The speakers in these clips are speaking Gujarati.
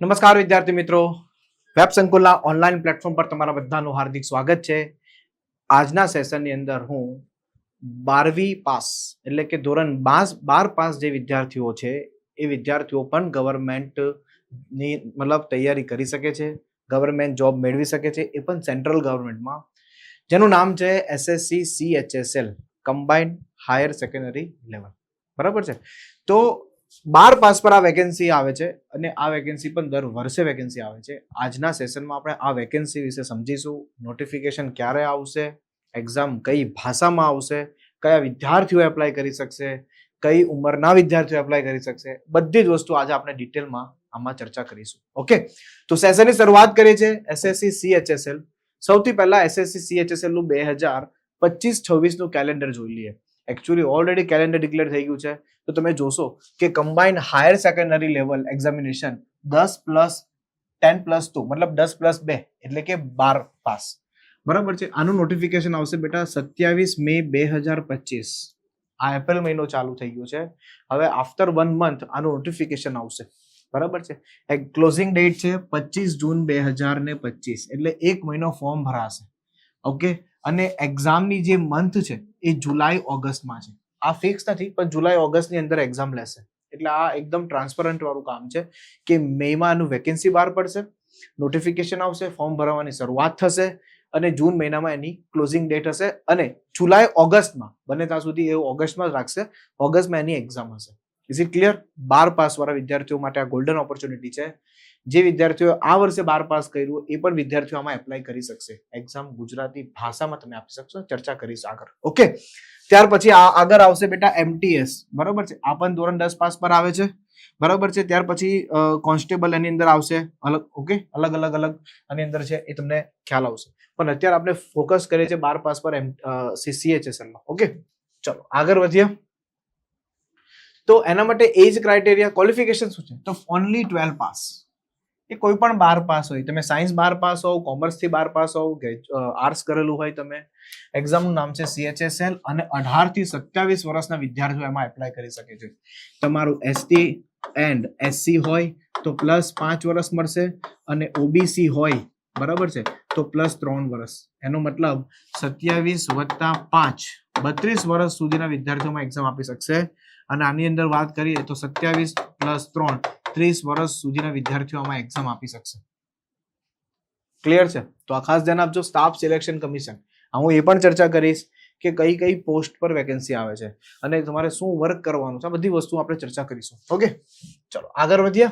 નમસ્કાર વિદ્યાર્થી મિત્રો. વેબ સંકુલના ઓનલાઈન પ્લેટફોર્મ પર તમારા બધાનું હાર્દિક સ્વાગત છે. આજના સેશનની અંદર હું બારવી પાસ એટલે કે ધોરણ બાસ બાર પાસ જે વિદ્યાર્થીઓ છે, એ વિદ્યાર્થીઓ પણ ગવર્મેન્ટની મતલબ તૈયારી કરી શકે છે ગવર્મેન્ટ જોબ મેળવી શકે છે, એ પણ સેન્ટ્રલ ગવર્મેન્ટમાં જેનું નામ છે SSC CHSL combined higher secondary level બરાબર છે? તો બાર પાસ પર આ વેકેન્સી આવે છે અને આ વેકેન્સી પણ દર વર્ષે વેકેન્સી આવે છે. આજના સેશનમાં આપણે આ વેકેન્સી વિશે સમજીશું. નોટિફિકેશન ક્યારે આવશે? એક્ઝામ કઈ ભાષામાં આવશે? કયા વિદ્યાર્થીઓ એપ્લાય કરી શકશે? કઈ ઉંમરના વિદ્યાર્થીઓ એપ્લાય કરી શકશે? બધી જ વસ્તુ આજે આપણે ડિટેલમાં આમાં ચર્ચા કરીશું. ઓકે તો સેશનની શરૂઆત કરીએ છીએ. એસએસસી સીએચએસએલ સૌથી પહેલા એસએસસી સીએચએસએલનું બે હજાર પચીસ છવ્વીસનું કેલેન્ડર જોઈ લઈએ. એકચ્યુઅલી ઓલરેડી કેલેન્ડર ડિક્લેર થઈ ગયું છે. તો તમે જોશો કે combined higher secondary level examination દસ પ્લસ ટેન પ્લસ ટુ મતલબ દસ પ્લસ બે, એટલે કે બાર પાસ. બરાબર છે? આનું નોટિફિકેશન આવશે બેટા સત્યાવીસ મે બે હજાર પચીસ. આ એપ્રિલ મહિનો ચાલુ થઈ ગયો છે. હવે આફ્ટર વન મંથ આનું નોટિફિકેશન આવશે. બરાબર છે? એક ક્લોઝિંગ ડેટ છે પચીસ જૂન બે હજાર ને પચીસ, એટલે એક મહિનો ફોર્મ ભરાશે. ઓકે અને એક્ઝામની જે મંથ છે, એ જુલાઈ ઓગસ્ટમાં છે. આ ફિક્સ નથી, પણ જુલાઈ ઓગસ્ટની અંદર એક્ઝામ લેશે. એટલે આ એકદમ ટ્રાન્સપરન્ટ વાળું કામ છે કે મેમાં આનું વેકેન્સી બહાર પડશે નોટિફિકેશન આવશે ફોર્મ ભરવાની શરૂઆત થશે અને જૂન મહિનામાં એની ક્લોઝિંગ ડેટ હશે અને જુલાઈ ઓગસ્ટમાં બને ત્યાં સુધી એ ઓગસ્ટમાં જ રાખશે ઓગસ્ટમાં એની એક્ઝામ હશે. ઇઝ ઇટ ક્લિયર બાર પાસ વાળા વિદ્યાર્થીઓ માટે આ ગોલ્ડન ઓપોર્ચ્યુનિટી છે. જે વિદ્યાર્થીઓ આ વર્ષે બાર પાસ કર્યું એ પણ વિદ્યાર્થીઓ આમાં એપ્લાય કરી શકશે. એક્ઝામ ગુજરાતી ભાષામાં તમે આપી શકશો. ચર્ચા કરીશું આગળ. ઓકે ત્યાર પછી આગળ આવશે બેટા એમટીએસ બરોબર છે? આ પણ ધોરણ દસ પાસ પર આવે છે. બરાબર છે? ત્યાર પછી કોન્સ્ટેબલ એની અંદર આવશે. અલગ ઓકે અલગ અલગ અલગ આની અંદર છે એ તમને ખ્યાલ આવશે. પણ અત્યારે આપણે ફોકસ કરીએ છીએ બાર પાસ પર એમ સીએચએસએલમાં. ઓકે ચલો, આગળ વધીએ. તો એના માટે એજ ક્રાઇટેરિયા ક્વોલિફિકેશન શું છે? તો ઓનલી ટ્વેલ્વ પાસ એ કોઈ પણ બાર પાસ હોય. તમે સાયન્સ બાર પાસ હોવ કોમર્સથી બાર પાસ હોવ આર્ટ્સ કરેલું હોય તમે એક્ઝામનું નામ છે સીએચએસએલ અને અઢારથી સત્યાવીસ વર્ષના વિદ્યાર્થીઓ એમાં એપ્લાય કરી શકે છે. તમારું એસટી એન્ડ એસસી હોય, તો પ્લસ પાંચ વર્ષ મળશે અને ઓબીસી હોય, બરાબર છે, તો પ્લસ ત્રણ વર્ષ. એનો મતલબ સત્યાવીસ વત્તા પાંચ, બત્રીસ વર્ષ સુધીના વિદ્યાર્થીઓમાં એક્ઝામ આપી શકશે. અને આની અંદર વાત કરીએ તો સત્યાવીસ પ્લસ ત્રણ ત્રીસ વર્ષ સુધીના વિદ્યાર્થીઓ આમાં એક્ઝામ આપી શકશે. ક્લિયર છે? તો આ ખાસ ધ્યાન આપજો સ્ટાફ સિલેક્શન કમિશન હું એ પણ ચર્ચા કરીશ કે કઈ કઈ પોસ્ટ પર વેકેન્સી આવે છે અને તમારે શું વર્ક કરવાનું છે, આ બધી વસ્તુ આપણે ચર્ચા કરીશું. ઓકે ચલો, આગળ વધીએ.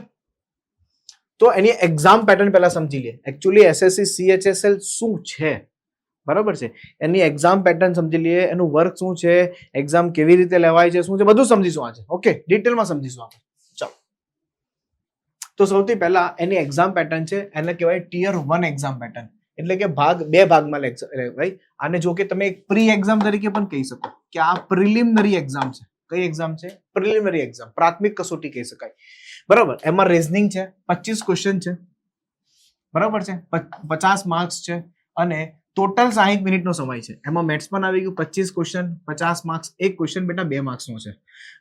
તો એની એક્ઝામ પેટર્ન પહેલા સમજી લઈએ. એકચ્યુઅલી એસએસસી સીએચએસએલ શું છે? બરાબર છે? એની એક્ઝામ પેટર્ન સમજી લઈએ, એનું વર્ક શું છે એક્ઝામ કેવી રીતે લેવાય છે, શું છે, બધું સમજીશું આજે. ઓકે ડિટેલમાં સમજીશું આપણે. તો સૌથી પહેલા એની એક્ઝામ પેટર્ન છે, એને કહેવાય ટીયર વન એક્ઝામ પેટર્ન એટલે કે ભાગ બે ભાગમાં ભાઈ આને જો કે તમે એક પ્રી એક્ઝામ તરીકે પણ કહી શકો કે આ પ્રિલિમિનરી એક્ઝામ છે. કઈ એક્ઝામ છે? પ્રિલિમિનરી એક્ઝામ પ્રાથમિક કસોટી કહી શકાય. બરાબર? એમાં રીઝનિંગ છે, પચીસ ક્વેશ્ચન છે. બરાબર છે? પચાસ માર્ક્સ છે. અને ટોટલ સાહીઠ મિનિટનો સમય છે. એમાં મેથ્સ પણ આવી ગયું, પચીસ ક્વેશ્ચન પચાસ માર્ક્સ એક ક્વેશ્ચન બેટા બે માર્ક્સનો છે.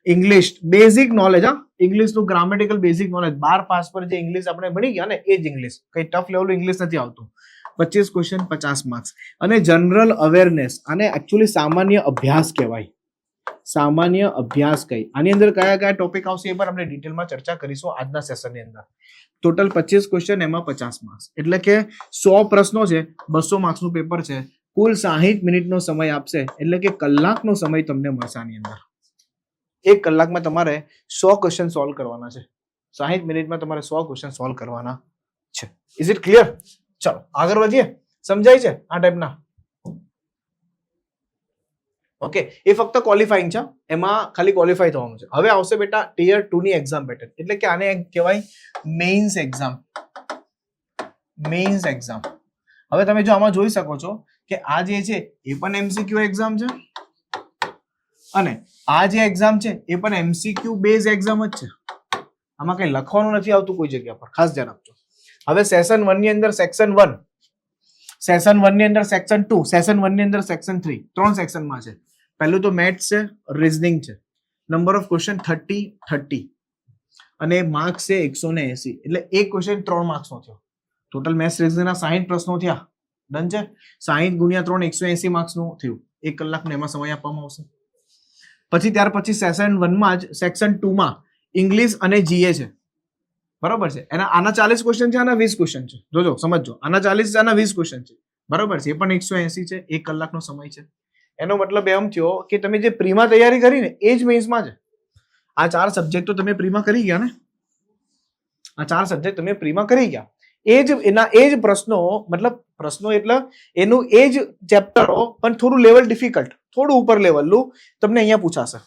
ઇંગ્લિશ બેઝિક નોલેજ હા. ઇંગ્લિશનું ગ્રામેટિકલ બેઝિક નોલેજ બાર પાસ પર જે ઇંગ્લિશ આપણે ભણી ગયા ને, એ જ ઇંગ્લિશ કઈ ટફ લેવલ ઇંગ્લિશ નથી આવતું. પચીસ ક્વેશ્ચન પચાસ માર્ક્સ અને જનરલ અવેરનેસ આને એકચ્યુઅલી સામાન્ય અભ્યાસ કહેવાય. સામાન્ય અભ્યાસ કઈ. આની અંદર કયા કયા ટોપિક આવશે એ પણ આપણે ડિટેલમાં ચર્ચા કરીશું આજના સેશનની અંદર. ટોટલ પચીસ ક્વેશ્ચન એમાં પચાસ માર્ક્સ એટલે કે સો પ્રશ્નો છે, બસો માર્ક્સનું પેપર છે. કુલ સાહીઠ મિનિટનો સમય આપશે. એટલે કે કલાકનો સમય તમને મળશે આની અંદર. એક કલાકમાં તમારે સો ક્વેશ્ચન સોલ્વ કરવાના છે. સાહીઠ મિનિટમાં તમારે સો ક્વેશ્ચન સોલ્વ કરવાના છે. ઇઝ ઇટ ક્લિયર ચલો, આગળ વધીએ. સમજાય છે આ ટાઈપના ઓકે એ ફક્ત ક્વોલિફાઈંગ છે. એમાં ખાલી ક્વોલિફાઈ થવાનું છે. હવે આવશે બેટા ટીયર ટુ ની એક્ઝામ પેટર્ન એટલે કે આને કહેવાય મેઇન્સ એક્ઝામ મેઇન્સ એક્ઝામ હવે તમે જો આમાં જોઈ શકો છો કે આ જે છે એ પણ એમસીક્યુ એક્ઝામ છે અને આ જે એક્ઝામ છે એ પણ એમસીક્યુ બેઝ એક્ઝામ જ છે. આમાં કઈ લખવાનું નથી આવતું કોઈ જગ્યા પર. ખાસ ધ્યાન આપજો. હવે સેશન વનની અંદર સેક્શન વન સેશન વનની અંદર સેક્શન ટુ સેશન વનની અંદર સેક્શન થ્રી ત્રણ સેક્શનમાં છે. પહેલું તો મેથ્સ છે રિઝનિંગ છે. Number of question thirty thirty અને માર્ક્સ છે એકસો ને એસી. એટલે એક ક્વેશ્ચન ત્રણ માર્ક્સનો થયો. ટોટલ મેથ્સ રિઝનિંગના સાહીઠ પ્રશ્નો થયા. ડન છે? સાહીઠ ગુણ્યા ત્રણ, એકસો એસી માર્ક્સનું થયું. એક કલાકનો એમાં સમય આપવામાં આવશે. પછી ત્યાર પછી સેશન વનમાં જ સેક્શન ટુમાં ઇંગ્લિશ અને જીએ છે. બરાબર છે? એના, આના ચાલીસ ક્વેશ્ચન છે, આના વીસ ક્વેશ્ચન છે. જોજો, સમજજો. આના ચાલીસ આના વીસ ક્વેશ્ચન છે. બરાબર છે? એ પણ એકસો એસી છે. એક કલાકનો સમય છે. એનો મતલબ એમ થયો કે તમે જે પ્રીમાં તૈયારી કરી ને, એ જ મેન્સમાં છે. આ ચાર સબ્જેક્ટ તો તમે પ્રીમાં કરી ગયા ને? આ ચાર સબ્જેક્ટ તમે પ્રીમાં કરી ગયા. એ જ, એના, એ જ પ્રશ્નો, મતલબ પ્રશ્નો એટલે એનું એ જ ચેપ્ટરો પણ થોડું લેવલ ડિફિકલ્ટ થોડું ઉપર લેવલનું તમને અહીંયા પૂછાશે.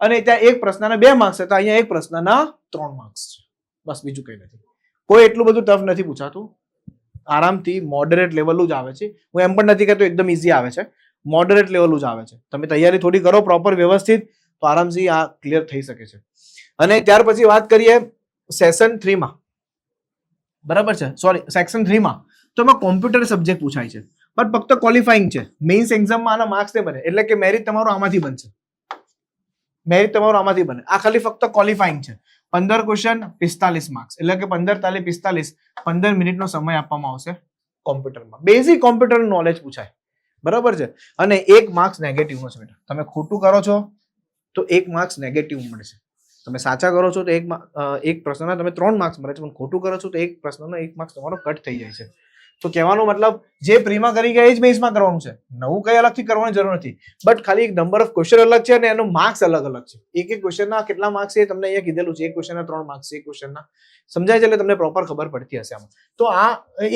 અને ત્યાં એક પ્રશ્નના બે માર્ક્સ હતા અહીંયા એક પ્રશ્નના ત્રણ માર્ક્સ છે. બસ બીજું કંઈ નથી. કોઈ એટલું બધું ટફ નથી પૂછાતું. આરામથી મોડરેટ લેવલનું જ આવે છે. હું એમ પણ નથી કહેતો, એકદમ ઇઝી આવે છે. મોડરેટ લેવલ જ આવે છે. તમે તૈયારી થોડી કરો પ્રોપર વ્યવસ્થિત, તો આરામથી આ ક્લિયર થઈ શકે છે. અને ત્યાર પછી વાત કરીએ સેશન થ્રીમાં બરાબર છે? સોરી સેક્શન થ્રીમાં તો એમાં કોમ્પ્યુટર સબ્જેક્ટ પૂછાય છે. પણ ફક્ત ક્વોલિફાઈંગ છે. મેઇન્સ એક્ઝામમાં આના માર્ક્સ નહીં બને. એટલે કે મેરિટ તમારું આમાંથી બનશે. મેરિટ તમારું આમાંથી બને. આ ખાલી ફક્ત ક્વોલિફાઈંગ છે. પંદર ક્વેશ્ચન પિસ્તાલીસ માર્ક્સ એટલે કે પંદર તાલી પિસ્તાલીસ, પંદર મિનિટનો સમય આપવામાં આવશે કોમ્પ્યુટરમાં બેઝિક કોમ્પ્યુટર નોલેજ પૂછાય. બરાબર છે? અને એક માર્ક્સ નેગેટિવ છે બેટા. તમે ખોટું કરો છો તો એક માર્ક્સ નેગેટિવ મળશે. તમે સાચા કરો છો તો એક એક પ્રશ્નના તમે ત્રણ માર્ક્સ મળે છે, પણ ખોટું કરો છો તો એક પ્રશ્નનો એક માર્ક્સ તમારો કટ થઈ જાય છે. તો કહેવાનો મતલબ જે પ્રીમાં કરી ગયા એ જ બેઝમાં કરવાનું છે. નવું કઈ અલગથી કરવાની જરૂર નથી. બટ ખાલી એક નંબર ઓફ ક્વેશ્ચન અલગ છે અને એનો માર્ક્સ અલગ અલગ છે. એક એક ક્વેશ્ચનના કેટલા માર્ક્સ છે તમને અહીંયા કીધેલું છે. એક ક્વેશ્ચનના ત્રણ માર્ક્સ એક ક્વેશ્ચનના સમજાય છે એટલે તમને પ્રોપર ખબર પડતી હશે આમાં. તો આ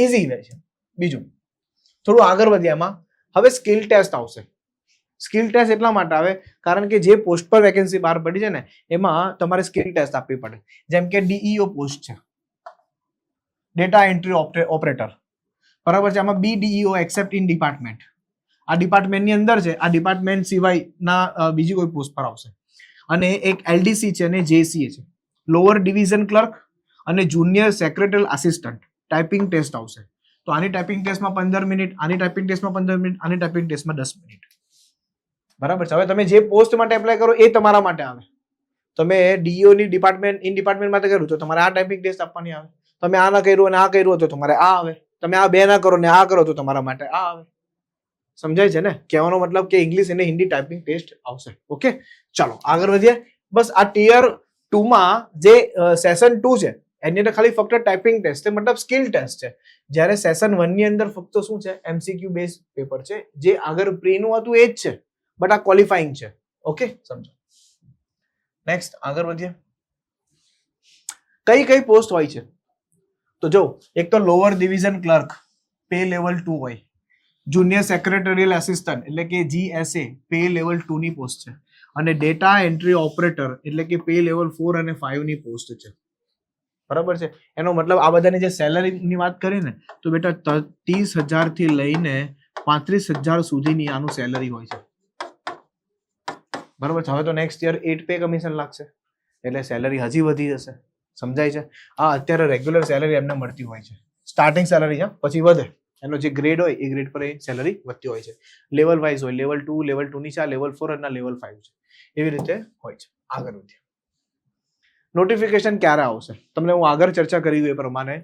ઇઝી વે છે. બીજું, થોડું આગળ વધ્યામાં હવે સ્કિલ ટેસ્ટ આવશે. સ્કિલ ટેસ્ટ એટલા માટે આવે કારણ કે જે પોસ્ટ પર વેકેન્સી બહાર પડી છે ને, એમાં તમારે સ્કિલ ટેસ્ટ આપવી પડે. જેમ કે ડીઈઓ પોસ્ટ છે. ડેટા એન્ટ્રી ઓપરેટર બરાબર છે? આમાં બી ડીઈઓ એક્સેપ્ટ ઇન ડિપાર્ટમેન્ટ આ ડિપાર્ટમેન્ટની અંદર છે. આ ડિપાર્ટમેન્ટ સિવાયના બીજી કોઈ પોસ્ટ પર આવશે. અને એક એલડીસી છે અને જેસીએ છે. લોઅર ડિવિઝન ક્લર્ક અને junior secretary assistant typing test આવશે. તો આની ટાઈપિંગ ટેસ્ટમાં પંદર મિનિટ, આની ટાઈપિંગ ટેસ્ટમાં પંદર મિનિટ, આની ટાઈપિંગ ટેસ્ટમાં દસ મિનિટ. બરાબર છે. હવે તમે જે પોસ્ટ માટે એપ્લાય કરો એ તમારા માટે આવે. તમે ડીઓની ડિપાર્ટમેન્ટ ઇન ડિપાર્ટમેન્ટ માટે કર્યું તો તમારે આ ટાઈપિંગ ટેસ્ટ આપવાની આવે. તમે આ ના કર્યું અને આ કર્યું તો તમારે આ આવે. તમે આ બે ના કરો ને આ કરો તો તમારા માટે આ આવે. સમજાય છે ને? કહેવાનો મતલબ કે ઇંગ્લિશ અને હિન્દી ટાઈપિંગ ટેસ્ટ આવશે. ઓકે ચાલો, આગળ વધીએ. બસ આ ટીયર ટુમાં જે સેશન ટુ છે એની અંદર ખાલી ફક્ત ટાઈપિંગ ટેસ્ટ છે, મતલબ સ્કિલ ટેસ્ટ છે. જ્યારે સેશન વનની અંદર ફક્ત શું છે એમસીક્યુ બેઝ પેપર છે, જે આગળ પ્રીનું હતું એ જ છે બટ આ ક્વોલિફાઈંગ છે. ઓકે સમજો. નેક્સ્ટ આગળ વધીએ. કઈ કઈ પોસ્ટ હોય છે? તો જો, એક તો lower division clerk pay level two હોય. જુનિયર સેક્રેટરીયલ આસિસ્ટન્ટ એટલે કે જીએસએ પે લેવલ ટુ ની પોસ્ટ છે. અને ડેટા એન્ટ્રી ઓપરેટર એટલે કે પે લેવલ ફોર અને ફાઈવની પોસ્ટ છે. બરાબર છે? એનો મતલબ આ બધાની જે સેલરીની વાત કરીએ ને, તો બેટા ત્રીસ હજારથી લઈને પાંત્રીસ હજાર સુધીની આનું સેલરી હોય છે. બરાબર છે? હવે તો next year eighth pay commission લાગશે. એટલે સેલરી હજી વધી જશે. સમજાય છે? આ અત્યારે રેગ્યુલર સેલરી એમને મળતી હોય છે. સ્ટાર્ટિંગ સેલરી છે પછી વધે. એનો જે ગ્રેડ હોય, એ ગ્રેડ પર એ સેલરી વધતી હોય છે. લેવલ વાઇઝ હોય લેવલ ટુ લેવલ ટુ ની છે, આ લેવલ ફોર અને લેવલ ફાઇવ છે. એવી રીતે હોય છે. આગળ વધીએ. નોટિફિકેશન ક્યારે આવશે? તમને હું આગળ ચર્ચા કરી એ પ્રમાણે.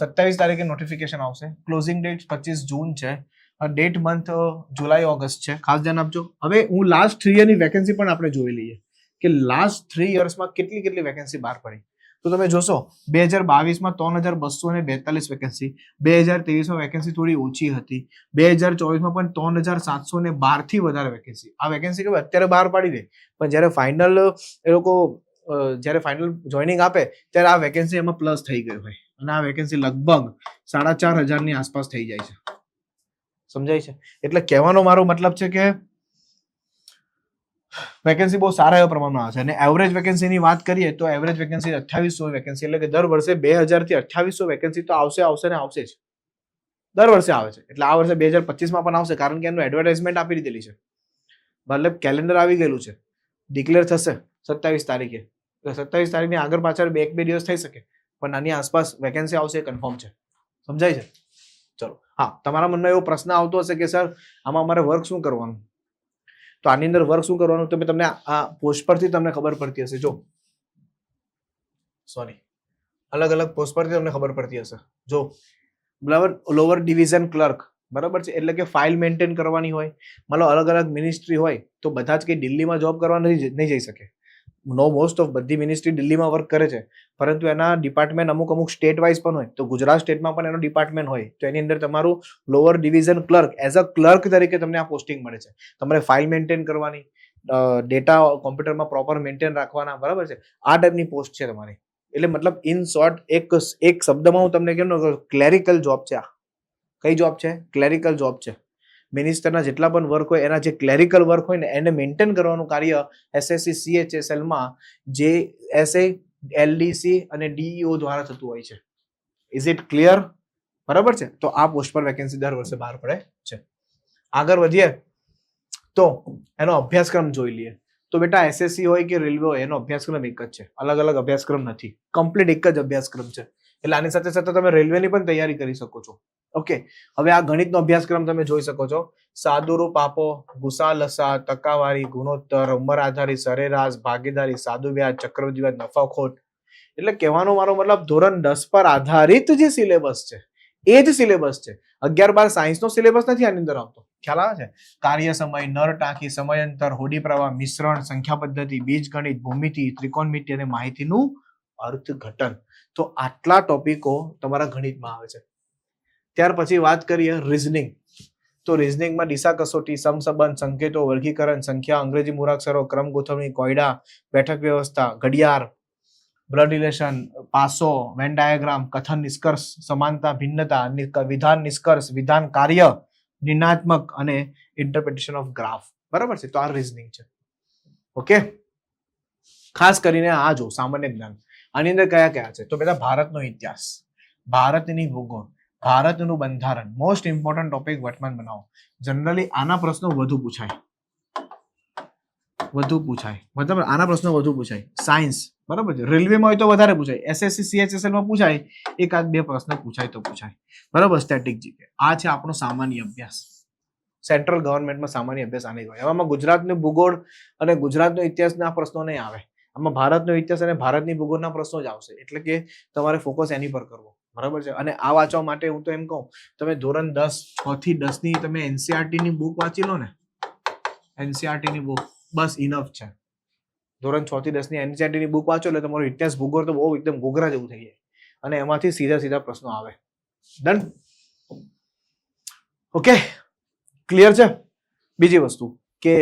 સત્યાવીસ તારીખે નોટિફિકેશન આવશે. ક્લોઝિંગ ડેટ પચીસ જૂન છે. ડેટ મંથ જુલાઈ ઓગસ્ટ છે. ખાસ ધ્યાન આપજો. હવે હું લાસ્ટ થ્રી યરની વેકેન્સી પણ આપણે જોઈ લઈએ કે લાસ્ટ થ્રી યર્સમાં કેટલી કેટલી વેકેન્સી બહાર પડી. તો તમે જોશો, બે હજાર બાવીસમાં ત્રણ હજાર બસો ને બેતાલીસ વેકેન્સી બે હજાર ત્રેવીસમાં વેકેન્સી થોડી ઓછી હતી, બે હજાર ચોવીસમાં પણ ત્રણ હજાર સાતસો ને બારથી વધારે વેકેન્સી આ વેકેન્સી કે અત્યારે બહાર પાડી દે. પણ જ્યારે ફાઇનલ એ લોકો જ્યારે ફાઇનલ જોઈનિંગ આપે, ત્યારે આ વેકેન્સી એમાં પ્લસ થઈ ગઈ હોય. અને આ વેકેન્સી લગભગ સાડા ચાર હજારની આસપાસ થઈ જાય છે. સમજાય છે? એટલે કહેવાનો મારો મતલબ છે કે વેકેન્સી બહુ સારા એવા પ્રમાણમાં આવે છે. અને એવરેજ વેકેન્સીની વાત કરીએ તો એવરેજ વેકેન્સી અઠ્યાવીસો વેકેન્સી એટલે કે દર વર્ષે બે હજારથી અઠ્યાવીસો વેકેન્સી તો આવશે આવશે ને આવશે જ. દર વર્ષે આવે છે. એટલે આ વર્ષે બે હજાર પચીસમાં પણ આવશે, કારણ કે એનું એડવર્ટાઇઝમેન્ટ આપી દીધેલી છે. મતલબ કેલેન્ડર આવી ગયેલું છે. ડિક્લેર થશે સત્તાવીસ તારીખે. સત્તાવીસ તારીખની આગળ પાછળ બે એક બે દિવસ થઈ શકે, પણ આની આસપાસ વેકેન્સી આવશે કન્ફર્મ છે. સમજાય છે? ચલો. હા, તમારા મનમાં એવો પ્રશ્ન આવતો હશે કે, સર, આમાં અમારે વર્ક શું કરવાનું? તો આની અંદર વર્ક શું કરવાનું તો મેં તમને આ પોસ્ટ પરથી તમને ખબર પડતી હશે. જો. સોરી અલગ અલગ પોસ્ટ પરથી તમને ખબર પડતી હશે. જો. બરાબર? લોઅર ડિવિઝન ક્લર્ક બરાબર છે? એટલે કે ફાઇલ મેન્ટેન કરવાની હોય. મતલબ અલગ અલગ મિનિસ્ટ્રી હોય તો બધા જ કંઈ દિલ્હીમાં જોબ કરવા નથી નહીં જઈ શકે. નો મોસ્ટ ઓફ બધી મિનિસ્ટ્રી દિલ્હીમાં વર્ક કરે છે. પરંતુ એના ડિપાર્ટમેન્ટ અમુક અમુક સ્ટેટ વાઇઝ પણ હોય. તો ગુજરાત સ્ટેટમાં પણ એનો ડિપાર્ટમેન્ટ હોય. તો એની અંદર તમારું lower division clerk as a clerk તરીકે તમને આ પોસ્ટિંગ મળે છે. તમારે ફાઇલ મેન્ટેન કરવાની ડેટા કોમ્પ્યુટરમાં પ્રોપર મેન્ટેન રાખવાના, બરાબર છે? આ ટાઈપની પોસ્ટ છે તમારી. એટલે મતલબ ઇન શોર્ટ એક એક શબ્દમાં હું તમને કેમ ક્લેરિકલ જોબ છે આ. કઈ જોબ છે? ક્લેરિકલ જોબ છે. મિનિસ્ટરના જેટલા પણ વર્ક હોય, એના જે ક્લેરિકલ વર્ક હોય ને, એને મેન્ટેન કરવાનું કાર્ય એસએસસી સીએચએસએલમાં જે એસએ એલડીસી અને ડીઈઓ દ્વારા થતું હોય છે. ઇઝ ઇટ ક્લિયર બરાબર છે? તો આ પોસ્ટ પર વેકેન્સી દર વર્ષે બહાર પડે છે. આગળ વધીએ. તો એનો અભ્યાસક્રમ જોઈ લઈએ. તો બેટા એસએસસી હોય કે રેલવે હોય, એનો અભ્યાસક્રમ એક જ છે. અલગ અલગ અભ્યાસક્રમ નથી. કમ્પ્લીટ એક જ અભ્યાસક્રમ છે. એટલે આની સાથે સાથે તમે રેલવેની પણ તૈયારી કરી શકો છો. ઓકે, હવે આ ગણિતનો અભ્યાસક્રમ તમે જોઈ શકો છો. સાદુરૂપ આપો ગુસા લસા ટકાવારી, ગુણોત્તર ઉંમર આધારિત સરેરાશ, ભાગીદારી સાદુ વ્યાજ ચક્રવૃદ્ધિ વ્યાજ નફાખોટ. એટલે કહેવાનો મારો મતલબ ધોરણ દસ પર આધારિત જે સિલેબસ છે, એ જ સિલેબસ છે. અગિયાર બાર સાયન્સનો સિલેબસ નથી આની અંદર આવતો. ખ્યાલ આવે છે? કાર્ય સમય, નર ટાંકી, સમયાંતર, હોડી પ્રવાહ, મિશ્રણ, સંખ્યા પદ્ધતિ બીજ ગણિત ભૂમિતિ ત્રિકોણમિતિ અને માહિતીનું અર્થઘટન. તો આટલા ટોપિકો તમારા ગણિતમાં આવે છે. ત્યાર પછી વાત કરીએ રિઝનિંગ તો રિઝનિંગમાં દિશા કસોટી, સમસંબંધ, સંકેતો, વર્ગીકરણ, સંખ્યા, અંગ્રેજી મૂળાક્ષરો, ક્રમ ગોઠવણી, કોયડા, બેઠક વ્યવસ્થા, ઘડિયાળ, બ્લડ રિલેશન, પાસો વેન ડાયાગ્રામ કથન નિષ્કર્ષ, સમાનતા, ભિન્નતા વિધાન નિષ્કર્ષ, વિધાન કાર્ય, નિર્ણાત્મક અને ઇન્ટરપ્રિટેશન ઓફ ગ્રાફ બરાબર છે? તો આ રિઝનિંગ છે. ઓકે? ખાસ કરીને આ જો સામાન્ય જ્ઞાન. આની અંદર કયા કયા છે? તો બેટા ભારતનો ઇતિહાસ, ભારતની ભૂગોળ, ભારતનું બંધારણ મોસ્ટ ઇમ્પોર્ટન્ટ ટોપિક વર્તમાન બનાવો. જનરલી આના પ્રશ્નો વધુ પૂછાય. વધુ પૂછાય. મતલબ આના પ્રશ્નો વધુ પૂછાય. સાયન્સ બરાબર છે? રેલવેમાં હોય તો વધારે પૂછાય. એસએસસી સીએચએસએલમાં પૂછાય. એકાદ બે પ્રશ્ન પૂછાય તો પૂછાય. બરાબર? સ્ટેટિક જીકે આ છે આપણો સામાન્ય અભ્યાસ. સેન્ટ્રલ ગવર્મેન્ટમાં સામાન્ય અભ્યાસ આને કહેવાય એમાં ગુજરાતનું ભૂગોળ અને ગુજરાતનો ઇતિહાસના પ્રશ્નો નહીં આવે. આમાં ભારતનો ઇતિહાસ અને ભારતની ભૂગોળના પ્રશ્નો જ આવશે. એટલે કે તમારે ફોકસ એની પર કરવો. બરાબર છે? અને આ વાંચવા માટે હું તો એમ કહું, તમે ધોરણ દસ છ થી દસની તમે એનસીઆરટી ની બુક વાંચી લો ને. એનસીઆરટી ની બુક બસ ઇનફ છે. ધોરણ છ થી દસની એનસીઆરટી ની બુક વાંચો એટલે તમારો ઇતિહાસ, ભૂગોળ તો બહુ એકદમ ગોગરા જેવું થઈ જાય. અને એમાંથી સીધા સીધા પ્રશ્નો આવે. ડન ઓકે ક્લિયર છે? બીજી વસ્તુ કે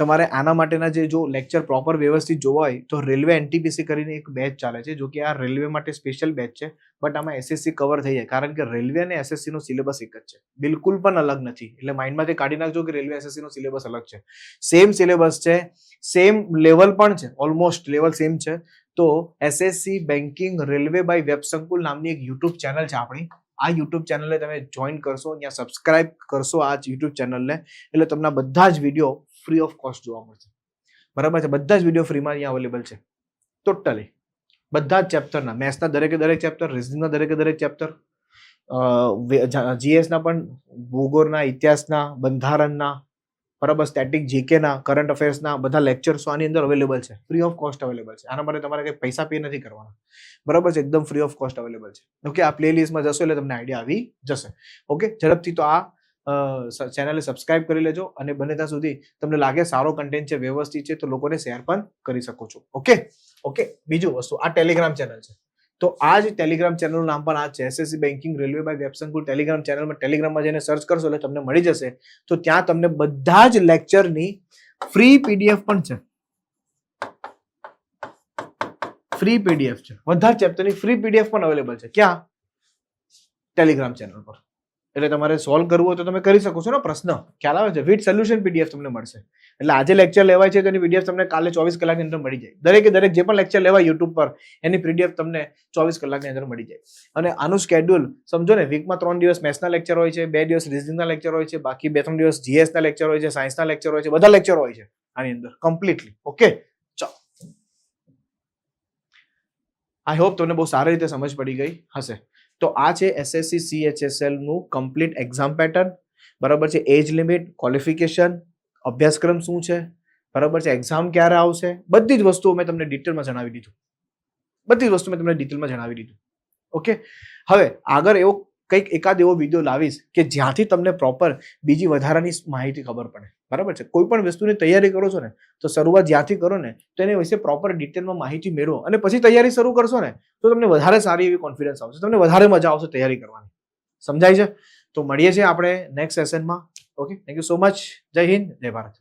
તમારે આના માટેના જે જો લેક્ચર પ્રોપર વ્યવસ્થિત જોવા હોય તો રેલવે એનટીપીસી કરીને એક બેચ ચાલે છે જો કે આ રેલવે માટે સ્પેશિયલ બેચ છે બટ આમાં એસએસસી કવર થઈ જાય, કારણ કે રેલવે અને એસએસસીનો સિલેબસ એક જ છે. બિલકુલ પણ અલગ નથી, એટલે માઇન્ડમાંથી કાઢી નાખજો કે રેલવે એસએસસીનો સિલેબસ અલગ છે. સેમ સિલેબસ છે સેમ લેવલ પણ છે ઓલમોસ્ટ લેવલ સેમ છે. તો SSC banking railway by web Sankul નામની એક યુટ્યુબ ચેનલ છે આપણી. આ યુટ્યુબ ચેનલને તમે જોઈન કરશો, ત્યાં સબસ્ક્રાઇબ કરશો આ યુટ્યુબ ચેનલને એટલે તમને બધા જ વીડિયો ફ્રી ઓફ કોસ્ટ જોવા મળશે. બરાબર છે? બધા જ વીડિયો ફ્રીમાં અહીંયા અવેલેબલ છે. ટોટલી બધા જ ચેપ્ટરના મેથ્સના દરેકે દરેક ચેપ્ટર રિઝનિંગના દરેકે દરેક ચેપ્ટર જીએસના પણ, ભૂગોળના, ઇતિહાસના, બંધારણના, બરાબર સ્ટેટિક જીકેના કરંટ અફેર્સના બધા લેક્ચર્સો આની અંદર અવેલેબલ છે. ફ્રી ઓફ કોસ્ટ અવેલેબલ છે. આના માટે તમારે કંઈ પૈસા પે નથી કરવાના. બરાબર છે? એકદમ ફ્રી ઓફ કોસ્ટ અવેલેબલ છે. ઓકે આ પ્લેલિસ્ટમાં જશો એટલે તમને આઈડિયા આવી જશે. ઓકે ઝડપથી તો આ ચેનલને સબસ્ક્રાઇબ કરી લેજો અને બને ત્યાં સુધી તમને લાગે સારો કન્ટેન્ટ છે, વ્યવસ્થિત છે, તો લોકોને શેર પણ કરી શકો છો. ઓકે ઓકે બીજું વસ્તુ, આ ટેલિગ્રામ ચેનલ છે. તો આ જ ટેલિગ્રામ ચેનલનું નામ પણ આ છે. SSC banking railway by WebSankul Telegram ચેનલમાં ટેલિગ્રામમાં જઈને સર્ચ કરશો એટલે તમને મળી જશે. તો ત્યાં તમને બધા જ લેક્ચરની ફ્રી પીડીએફ પણ છે. ફ્રી પીડીએફ છે. બધા ચેપ્ટરની ફ્રી પીડીએફ પણ અવેલેબલ છે. ક્યાં? ટેલિગ્રામ ચેનલ પર. એટલે તમારે સોલ્વ કરવું હોય તો તમે કરી શકો છો ને પ્રશ્ન. ખ્યાલ આવે છે? વિથ સોલ્યુશન પીડીએફ તમને મળશે. એટલે આજે લેક્ચર લેવાય છે તેની પીડીએફ તમને કાલે ચોવીસ કલાકની અંદર મળી જાય. દરેકે દરેક જે પણ લેક્ચર લેવાય યુટ્યુબ પર, એની પીડીએફ તમને ચોવીસ કલાકની અંદર મળી જાય. અને આનું સ્કેડ્યુલ સમજો ને વીકમાં ત્રણ દિવસ મેથ્સના લેક્ચર હોય છે, બે દિવસ રિઝનિંગના લેક્ચર હોય છે, બાકી બે ત્રણ દિવસ જીએસના લેક્ચર હોય છે, સાયન્સના લેક્ચર હોય છે, બધા લેક્ચર હોય છે આની અંદર કમ્પ્લીટલી ઓકે આઈ હોપ તમને બહુ સારી રીતે સમજ પડી ગઈ હશે. તો આ છે એસએસસી સીએચએસએલનું કમ્પ્લીટ એક્ઝામ પેટર્ન બરાબર છે? એજ લિમિટ ક્વોલિફિકેશન અભ્યાસક્રમ શું છે? બરાબર છે? એક્ઝામ ક્યારે આવશે? બધી જ વસ્તુઓ મેં તમને ડિટેલમાં જણાવી દીધું. બધી જ વસ્તુ મેં તમને ડિટેલમાં જણાવી દીધું. ઓકે હવે આગળ એવો કંઈક એકાદ એવો વીડિયો લાવીશ કે જ્યાંથી તમને પ્રોપર બીજી વધારાની માહિતી ખબર પડે. બરાબર છે? કોઈ પણ વસ્તુની તૈયારી કરો છો ને, તો શરૂઆત જ્યાંથી કરો ને, તો એની વિશે પ્રોપર ડિટેલમાં માહિતી મેળવો અને પછી તૈયારી શરૂ કરશો ને, તો તમને વધારે સારી એવી કોન્ફિડન્સ આવશે. તમને વધારે મજા આવશે તૈયારી કરવાની. સમજાય છે? તો મળીએ છીએ આપણે નેક્સ્ટ સેશનમાં okay thank you so much જય હિન્દ, જય ભારત.